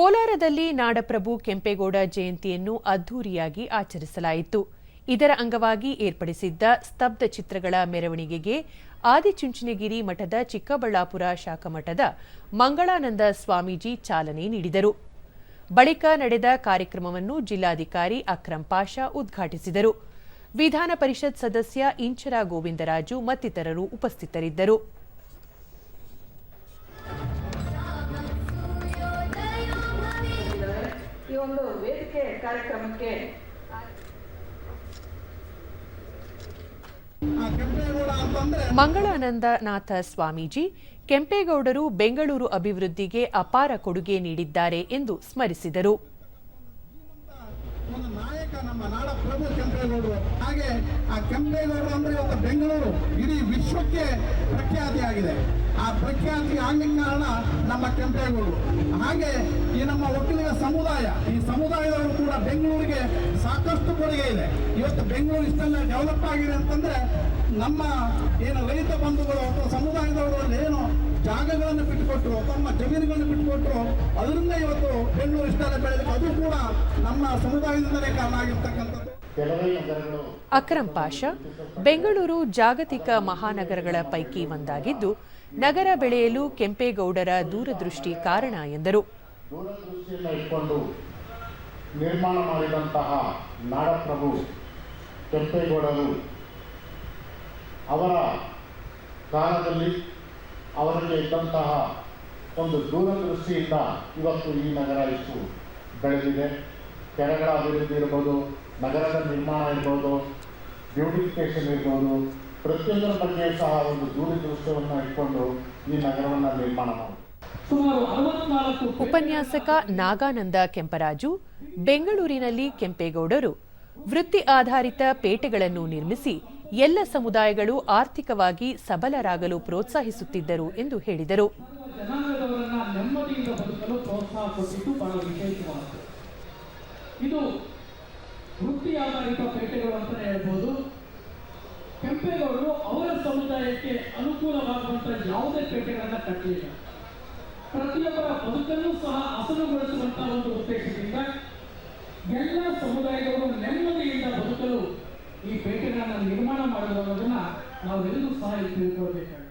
ಕೋಲಾರದಲ್ಲಿ ನಾಡಪ್ರಭು ಕೆಂಪೇಗೌಡ ಜಯಂತಿಯನ್ನು ಅದ್ದೂರಿಯಾಗಿ ಆಚರಿಸಲಾಯಿತು. ಇದರ ಅಂಗವಾಗಿ ಏರ್ಪಡಿಸಿದ್ದ ಸ್ತಬ್ಧ ಚಿತ್ರಗಳ ಮೆರವಣಿಗೆಗೆ ಆದಿಚುಂಚನಗಿರಿ ಮಠದ ಚಿಕ್ಕಬಳ್ಳಾಪುರ ಶಾಖಮಠದ ಮಂಗಳಾನಂದ ಸ್ವಾಮೀಜಿ ಚಾಲನೆ ನೀಡಿದರು. ಬಳಿಕ ನಡೆದ ಕಾರ್ಯಕ್ರಮವನ್ನು ಜಿಲ್ಲಾಧಿಕಾರಿ ಅಕ್ರಂ ಪಾಷಾ ಉದ್ಘಾಟಿಸಿದರು. ವಿಧಾನ ಪರಿಷತ್ ಸದಸ್ಯ ಇಂಚರ ಗೋವಿಂದರಾಜು ಮತ್ತಿತರರು ಉಪಸ್ಥಿತರಿದ್ದರು. ಒಂದು ವೇದಿಕೆ ಕಾರ್ಯಕ್ರಮಕ್ಕೆ ಮಂಗಳಾನಂದನಾಥ ಸ್ವಾಮೀಜಿ ಕೆಂಪೇಗೌಡರು ಬೆಂಗಳೂರು ಅಭಿವೃದ್ಧಿಗೆ ಅಪಾರ ಕೊಡುಗೆ ನೀಡಿದ್ದಾರೆ ಎಂದು ಸ್ಮರಿಸಿದರು. ಒಂದು ನಾಯಕ ನಮ್ಮ ನಾಡ ಕೆಂಪೇಗೌಡರು. ಹಾಗೆ ಆ ಕೆಂಪೇಗೌಡರು ಅಂದ್ರೆ ಇವತ್ತು ಬೆಂಗಳೂರು. ಇಡೀ ವಿಶ್ವಕ್ಕೆ ಪ್ರಖ್ಯಾತಿಯಾಗಿದೆ. ಆ ಪ್ರಖ್ಯಾತಿ ಆಗ್ಲಿಕ್ಕೆ ಕಾರಣ ನಮ್ಮ ಕೆಂಪೇಗೌಡರು. ಹಾಗೆ ಈ ನಮ್ಮ ಸಮುದಾಯ, ಈ ಸಮುದಾಯದವರು ಕೂಡ ಬೆಂಗಳೂರಿಗೆ ಸಾಕಷ್ಟು ಕೊಡುಗೆ ಇದೆ. ಇವತ್ತು ಬೆಂಗಳೂರು ಇಷ್ಟೆಲ್ಲ ಡೆವಲಪ್ ಆಗಿದೆ ಅಂತಂದ್ರೆ ನಮ್ಮ ಏನು ರೈತ ಬಂಧುಗಳು ಅಥವಾ ಸಮುದಾಯದವರು ಏನು ಜಾಗಗಳನ್ನು ಬಿಟ್ಟುಕೊಟ್ರು, ತಮ್ಮ ಜಮೀನುಗಳನ್ನು ಬಿಟ್ಟುಕೊಟ್ರು, ಅದರಿಂದ ಇವತ್ತು ಬೆಂಗಳೂರು ಇಷ್ಟೆಲ್ಲ ಬೆಳೆದಕ್ಕೆ ಅದು ಕೂಡ ನಮ್ಮ ಸಮುದಾಯದಿಂದಲೇ ಕಾರಣ ಆಗಿರ್ತಕ್ಕಂಥದ್ದು. ಅಕ್ರಂ ಪಾಷಾ, ಬೆಂಗಳೂರು ಜಾಗತಿಕ ಮಹಾನಗರಗಳ ಪೈಕಿ ಒಂದಾಗಿದ್ದು, ನಗರ ಬೆಳೆಯಲು ಕೆಂಪೇಗೌಡರ ದೂರದೃಷ್ಟಿ ಕಾರಣ ಎಂದರು. ದೂರದೃಷ್ಟಿಯನ್ನು ಇಟ್ಕೊಂಡು ನಿರ್ಮಾಣ ಮಾಡಿದಂತಹ ನಾಡಪ್ರಭು ಕೆಂಪೇಗೌಡರು ಅವರ ಕಾಲದಲ್ಲಿ ಅವರಿಗೆ ಇದ್ದಂತಹ ಒಂದು ದೂರದೃಷ್ಟಿಯಿಂದ ಇವತ್ತು ಈ ನಗರ ಇಷ್ಟು ಬೆಳೆದಿದೆ. ಕೆರೆಗಳ ಅಭಿವೃದ್ಧಿ ಇರ್ಬೋದು, ನಗರದ ನಿರ್ಮಾಣ ಇರ್ಬೋದು ಬ್ಯೂಟಿಫಿಕೇಶನ್ ಇರ್ಬೋದು, ಪ್ರತಿಯೊಂದರ ಬಗ್ಗೆ ಸಹ ಒಂದು ದೂರದೃಷ್ಟಿಯನ್ನು ಇಟ್ಕೊಂಡು ಈ ನಗರವನ್ನು ನಿರ್ಮಾಣ ಮಾಡಿದೆ ಉಪನ್ಯಾಸಕ ನಾಗಾನಂದ ಕೆಂಪರಾಜು ಬೆಂಗಳೂರಿನಲ್ಲಿ ಕೆಂಪೇಗೌಡರು. ವೃತ್ತಿ ಆಧಾರಿತ ಪೇಟೆಗಳನ್ನು ನಿರ್ಮಿಸಿ ಎಲ್ಲ ಸಮುದಾಯಗಳು ಆರ್ಥಿಕವಾಗಿ ಸಬಲರಾಗಲು ಪ್ರೋತ್ಸಾಹಿಸುತ್ತಿದ್ದರು ಎಂದು ಹೇಳಿದರು. ಇದು ವೃತ್ತಿ ಆಧಾರಿತ ಪೇಟೆಗಳು ಅಂತಲೇ ಹೇಳ್ಬೋದು. ಕೆಂಪೇಗೌಡರು ಅವರ ಸಮುದಾಯಕ್ಕೆ ಅನುಕೂಲವಾಗುವಂತಹ ಯಾವುದೇ ಪೇಟೆಗಳನ್ನ ಕಟ್ಟಲಿಲ್ಲ ಪ್ರತಿಯೊಬ್ಬರ ಬದುಕನ್ನು ಸಹ ಹಸನುಗೊಳಿಸುವಂತಹ ಒಂದು ಉದ್ದೇಶದಿಂದ ಎಲ್ಲ ಸಮುದಾಯದವರು ನೆಮ್ಮದಿಯಿಂದ ಬದುಕಲು ಈ ಪೇಟೆಗಳನ್ನು ನಿರ್ಮಾಣ ಮಾಡಿರೋದನ್ನ ನಾವೆಲ್ಲರೂ ಸಹ ಇಲ್ಲಿ ತಿಳ್ಕೊಳ್ಬೇಕಾಗಿದೆ